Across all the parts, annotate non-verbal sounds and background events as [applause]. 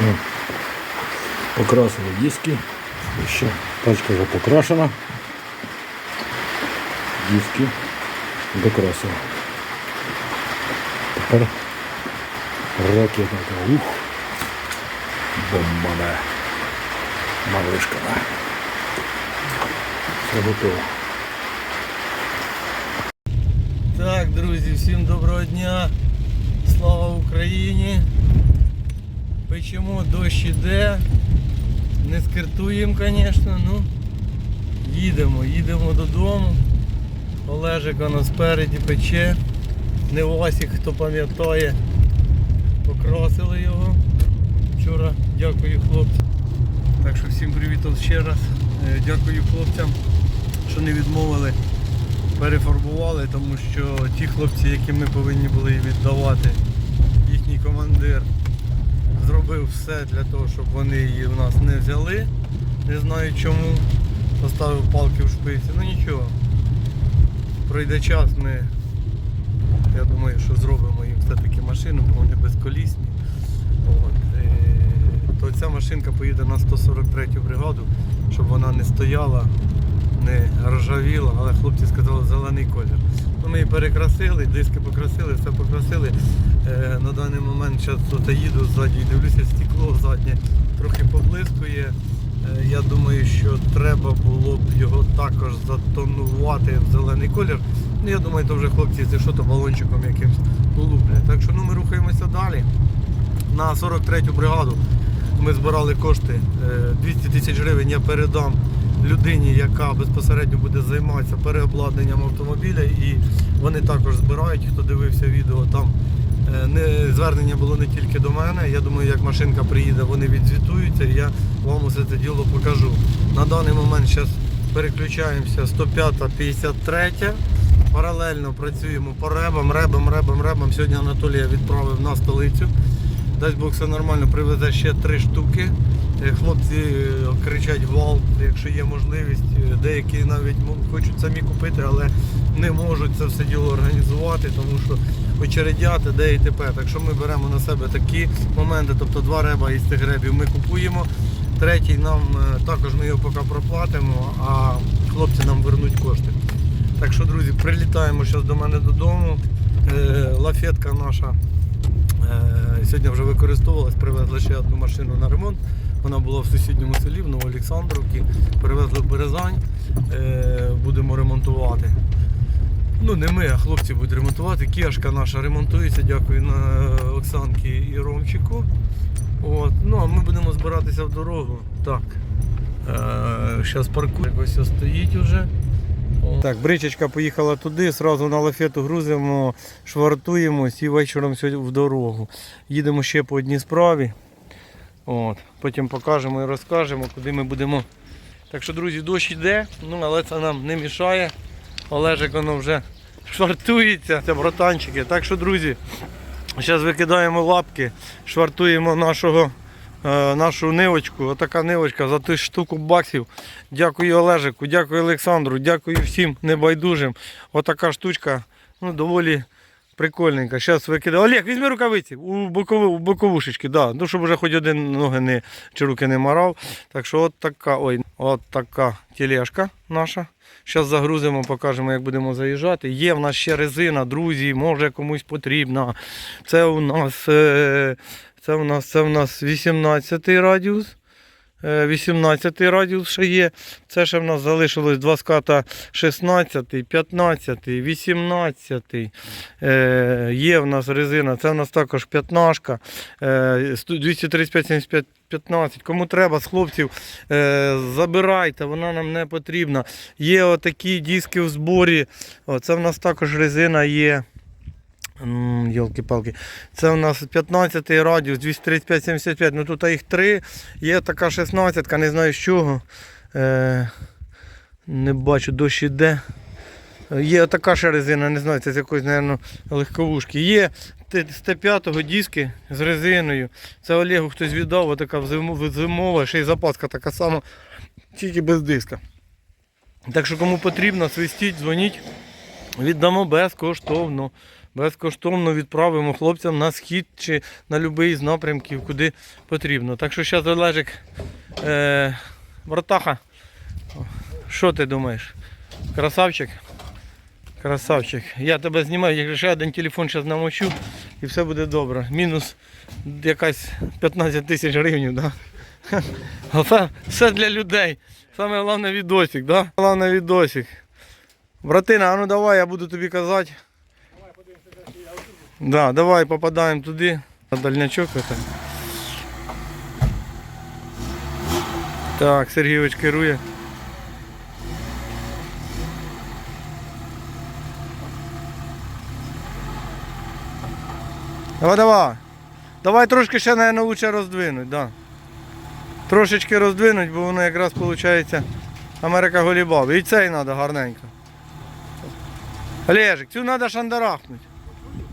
Ну, Покрасили диски. Ще тачка вже покрашена. Диски докрасили. Тепер ракета. така, Ух. Бомба, да. Малышка, да. Все готово. Так, друзі, всім доброго дня. Слава Україні. Печемо, дощ іде. Не скиртуємо, звісно, ну їдемо, їдемо додому. Олежик воно спереді пече. Не Васік, хто пам'ятає. Покрасили його. Вчора дякую хлопцям. Так що всім привіт ще раз. Е, Дякую хлопцям, що не відмовили перефарбували, тому що ті хлопці, які ми повинні були віддавати, їхній командир зробив все для того, щоб вони її в нас не взяли. Не знаю чому. Поставив палки в шпиці. Ну нічого. Пройде час, ми я думаю, що зробимо їм все-таки машину, бо вони безколісні. От. е, То ця машинка поїде на 143 бригаду, щоб вона не стояла не ржавіла, але хлопці сказали зелений колір. Ми перекрасили, диски покрасили, все покрасили. Е, на даний момент зараз тут їду ззаді і дивлюся, стекло заднє трохи поблискує. Е, я думаю, що треба було б його також затонувати в зелений колір. Ну, я думаю, то вже хлопці, це що то балончиком якимось луплять. Так що ну, ми рухаємося далі. На 43-ю бригаду ми збирали кошти. е, 200 тисяч гривень я передам людині, яка безпосередньо буде займатися переобладнанням автомобіля. І вони також збирають, хто дивився відео, там е, не, звернення було не тільки до мене. Я думаю, як машинка приїде, вони відзвітуються, і я вам усе це діло покажу. На даний момент зараз переключаємося 105 53 Паралельно працюємо по ребам, ребам, ребам, ребам. Сьогодні Анатолія відправив на столицю. Дасть Бог все нормально, привезе ще три штуки. Е, Хлопці кричать вал, якщо є можливість. Е, Деякі навіть хочуть самі купити, але не можуть це все діло організувати, тому що очередяти, де і т.п. Так що ми беремо на себе такі моменти, тобто два реба із тих ребів ми купуємо. Третій нам е, також ми його поки проплатимо, а хлопці нам вернуть кошти. Так що, друзі, прилітаємо зараз до мене додому. Е, Лафетка наша сьогодні вже використовувалась, привезли ще одну машину на ремонт. Вона була в сусідньому селі, в Новоолександровці. Перевезли в Березань, е, будемо ремонтувати. Ну, не ми, а хлопці будуть ремонтувати. Кіашка наша ремонтується, дякую на Оксанки і Ромчику. От. Ну, а ми будемо збиратися в дорогу. Так. Зараз паркує, ось ось стоїть уже. Так, бричечка поїхала туди, одразу на лафету грузимо, швартуємось і вечором сьогодні в дорогу. Їдемо ще по одній справі. От. Потім покажемо і розкажемо, куди ми будемо. Так що, друзі, дощ йде, ну, але це нам не мішає. Олежик воно вже швартується, це братанчики. Так що, друзі, зараз викидаємо лапки, швартуємо нашого, е, нашу нивочку. Отака нивочка за ту штуку баксів. Дякую Олежику, дякую Олександру, дякую всім небайдужим. Отака штучка ну, доволі прикольненька. Зараз викидаю. Олег, візьми рукавиці у, бокову, у боковушечки, да. ну, щоб вже хоч один ноги не, чи руки не марав. Так що от така, ой, от така тележка наша. Зараз загрузимо, покажемо, як будемо заїжджати. Є в нас ще резина, друзі, може комусь потрібна. Це у нас, е, це у нас, це у нас 18 радіус. Е, 18 радіус ще є. Це ще в нас залишилось два ската 16, 15, 18. Е, є в нас резина, це в нас також 15, е, 235 75 15. Кому треба з хлопців, е, забирайте, вона нам не потрібна. Є отакі диски в зборі. О, це в нас також резина є. Йолки-палки. Це у нас 15 радіус, 235-75. Ну тут їх три. Є така 16, не знаю з чого. Е, не бачу, дощ іде. Є така ще резина, не знаю, це з якоїсь, мабуть, легковушки. Є з Т5 диски з резиною. Це Олегу хтось віддав, така зимова, ще й запаска така сама, тільки без диска. Так що кому потрібно, свистіть, дзвоніть. віддамо безкоштовно. Безкоштовно відправимо хлопцям на схід чи на будь-який з напрямків, куди потрібно. Так що зараз Олежик, е, братаха, що ти думаєш? Красавчик? Красавчик. Я тебе знімаю, як ще один телефон зараз намочу і все буде добре. Мінус якась 15 тисяч гривень, да? [laughs] Це все для людей. Саме головне відосик, да? Головне відосик. Братина, а ну давай, я буду тобі казати. Да, давай попадаємо туди. На дальнячок это. Так, Сергійович керує. Давай, давай. Давай трошки ще, наверное, лучше роздвинуть, да. Трошечки роздвинуть, бо воно якраз виходить Америка Голібаб. І цей треба гарненько. Олежик, цю треба шандарахнути.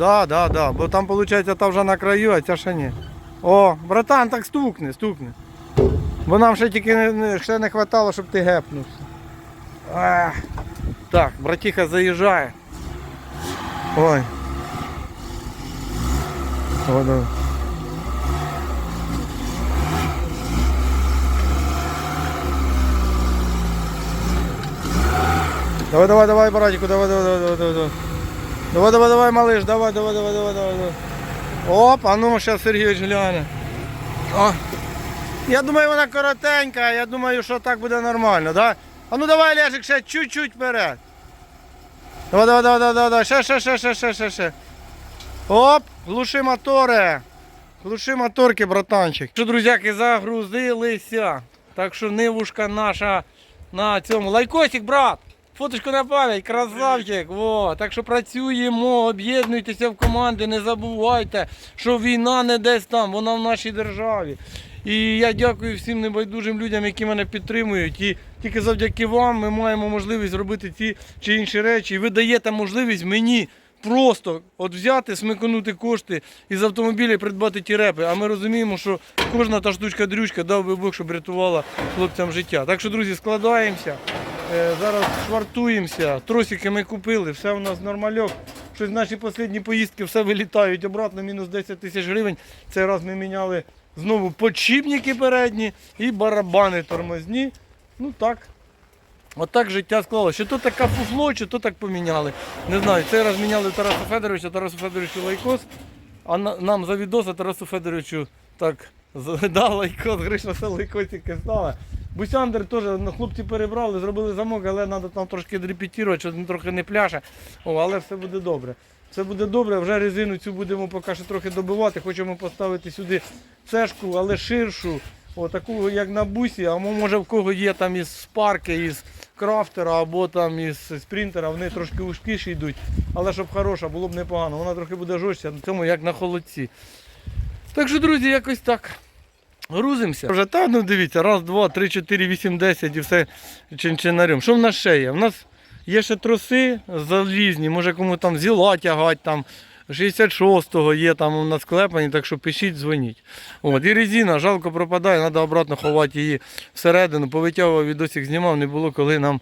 Да, да, да. Бо там виходить та вже на краю, а ця ще ні. О, братан, так стукне, стукне. Бо нам ще тільки не, ще не хватало, щоб ти гепнувся. Ах. Так, братіха заїжджає. Ой. О, да. Давай, давай, давай, братику, давай, давай, давай, давай, давай, давай. Давай, давай, малыш, давай, давай, давай, давай, давай. Оп, а ну сейчас Сергійович гляне. О. Я думаю, вона коротенька, я думаю, що так буде нормально, да? А ну давай, Лежик, ще чуть-чуть вперед. Давай, давай, давай, давай, давай, давай, ще, ще, ще, ще, ще, ще, ще. Оп, глуши мотори. Глуши моторки, братанчик. Що, друзяки, загрузилися. Так що нивушка наша на цьому. Лайкосик, брат! Фоточку на пам'ять, красавчик. Во. Так що працюємо, об'єднуйтеся в команди, не забувайте, що війна не десь там, вона в нашій державі. І я дякую всім небайдужим людям, які мене підтримують. І тільки завдяки вам ми маємо можливість зробити ті чи інші речі. І ви даєте можливість мені просто от взяти, смикнути кошти із автомобіля і придбати ті репи. А ми розуміємо, що кожна та штучка-дрючка дав би Бог, щоб рятувала хлопцям життя. Так що, друзі, складаємося. Е, Зараз швартуємося, тросики ми купили, все у нас нормальок. Щось наші останні поїздки все вилітають обратно, мінус 10 тисяч гривень. Цей раз ми міняли знову подшипники передні і барабани тормозні. Ну так. Отак життя склалося. Що то таке фуфло, чи то так поміняли. Не знаю, цей раз міняли Тараса Федоровича, Тарасу Федоровичу лайкос, а нам за відоса Тарасу Федоровичу так да, лайкос, Гриша все лайкосики стали. Бусяндер теж ну, хлопці перебрали, зробили замок, але треба там трошки дрепетувати, щоб він трохи не пляше. О, але все буде добре. Все буде добре, вже резину цю будемо поки що трохи добивати. Хочемо поставити сюди цешку, але ширшу, таку як на бусі, а може в кого є там із спарки, із крафтера або там із спринтера, вони трошки ужкіші йдуть. Але щоб хороша, було б непогано. Вона трохи буде жорстче, на цьому як на холодці. Так що, друзі, якось так. Грузимося. Вже та, ну дивіться, раз, два, три, чотири, вісім, десять і все чинчинарем. Що в нас ще є? У нас є ще троси залізні, може кому там зіла тягать, там 66-го є там у нас клепані, так що пишіть, дзвоніть. От, і резина, жалко пропадає, треба обратно ховати її всередину. Повитягував відосик знімав, не було коли нам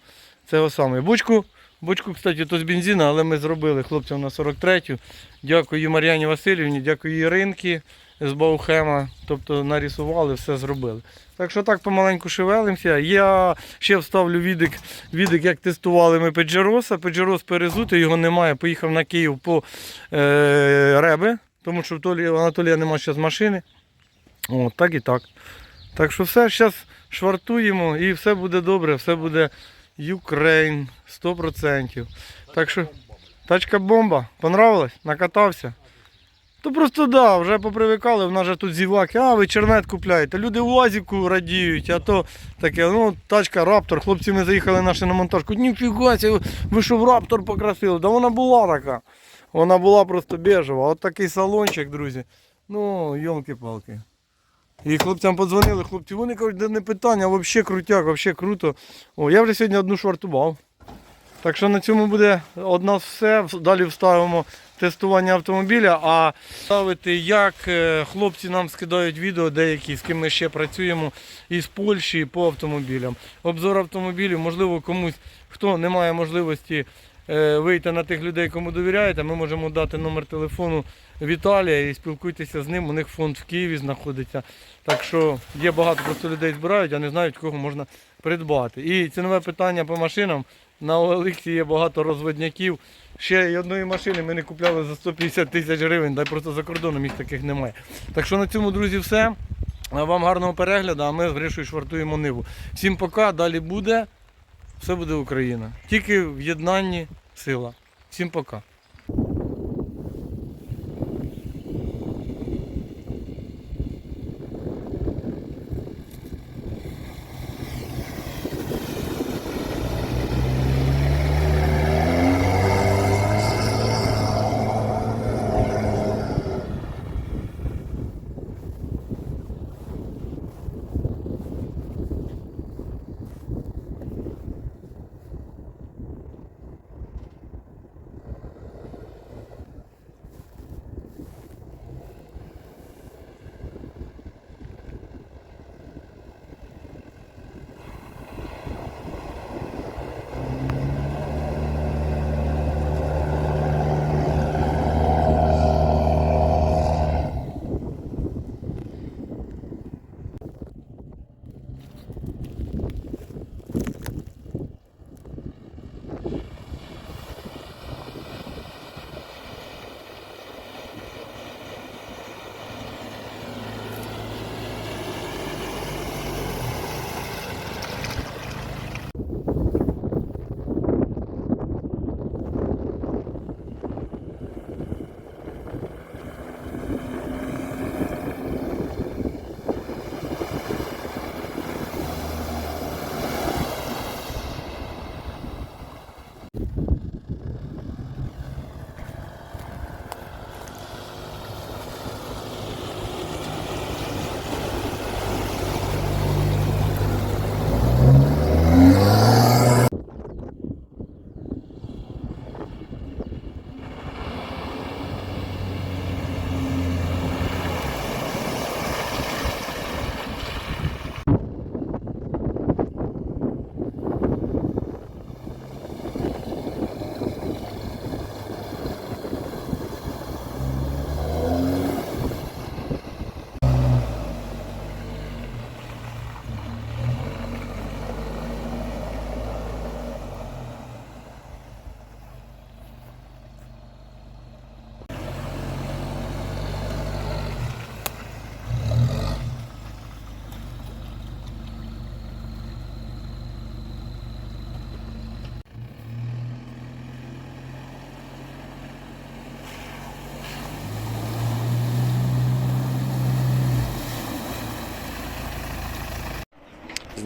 цього саме. Бочку, бочку, кстати, то з бензину, але ми зробили хлопцям на 43-ю. Дякую Мар'яні Васильівні, дякую Іринки з Баухема. Тобто нарисували, все зробили. Так що так помаленьку шевелимося. Я ще вставлю відик, відик як тестували ми Педжероса. Педжерос перезути, його немає. Поїхав на Київ по е, реби, тому що в Толі, Анатолія немає зараз машини. О, так і так. Так що все, зараз швартуємо і все буде добре, все буде Ukraine 100%. Так що тачка бомба, понравилась? Накатався? То просто да, вже попривикали, в нас же тут зіваки, а ви чернет купляєте. Люди УАЗіку радіють, а то таке, ну, тачка Раптор, хлопці ми заїхали наші на монтажку. Ніфіга, ви що в Раптор покрасили? Да вона була така. Вона була просто бежева. От такий салончик, друзі. Ну, йолки-палки. І хлопцям подзвонили, хлопці, вони кажуть, де не питання, взагалі крутяк, взагалі круто. О, я вже сьогодні одну швартував. Так що на цьому буде од нас все. Далі вставимо тестування автомобіля, а ставити, як е, хлопці нам скидають відео, деякі, з ким ми ще працюємо із Польщі по автомобілям. Обзор автомобілів, можливо, комусь, хто не має можливості е, вийти на тих людей, кому довіряєте, ми можемо дати номер телефону Віталія і спілкуйтеся з ним. У них фонд в Києві знаходиться. Так що є багато просто людей збирають, а не знають, кого можна придбати. І цінове питання по машинам. На Олексі є багато розводняків. Ще й одної машини ми не купляли за 150 тисяч гривень, дай просто за кордоном їх таких немає. Так що на цьому, друзі, все. Вам гарного перегляду, а ми з Гришою швартуємо ниву. Всім пока, далі буде. Все буде Україна. Тільки в єднанні сила. Всім пока.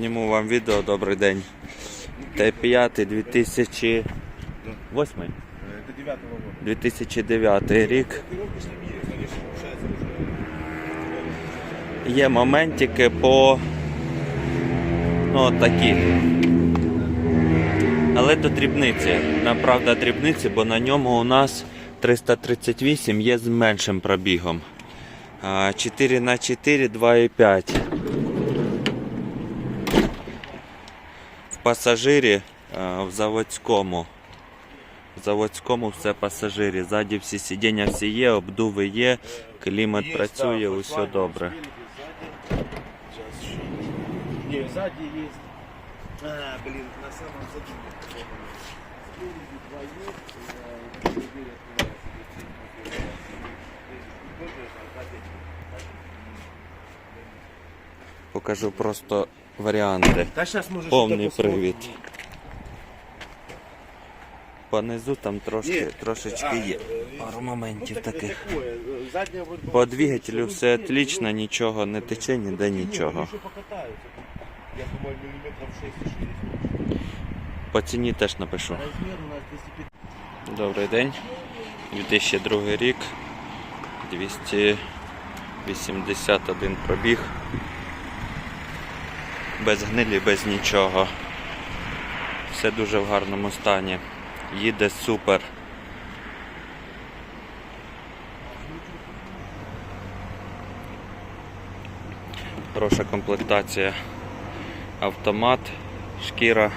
Зніму вам відео, добрий день. Т5 2008 2009 рік. Є моментики по ну, такі. Але то дрібниці. Направда дрібниці, бо на ньому у нас 338 є з меншим пробігом. 4 на 4 2,5. пасажирі е, в заводському. В заводському все пасажирі. Ззаді всі сидіння всі є, обдуви є, клімат працює, усе добре. Не, сзади есть. А, блин, на самом задуме. Спереди двоих, э, дверь открывается, дверь открывается. Покажу просто варіанти. Да сейчас можешь Повний это посмотреть. привід. Понизу там трошки, Ні. трошечки А, є. э, Пару ну, моментів так- таких. такое, э, задняя вот По двигателю все отлично, нічого не тече, ніде Нет, нічого. они еще покатаются. Я думаю, миллиметров 6 По ціні теж напишу. Размер у нас 250. Добрий день. 2002 рік. 281 пробіг. Без гнилі, без нічого. Все дуже в гарному стані. Їде супер. Хороша комплектація. Автомат, шкіра.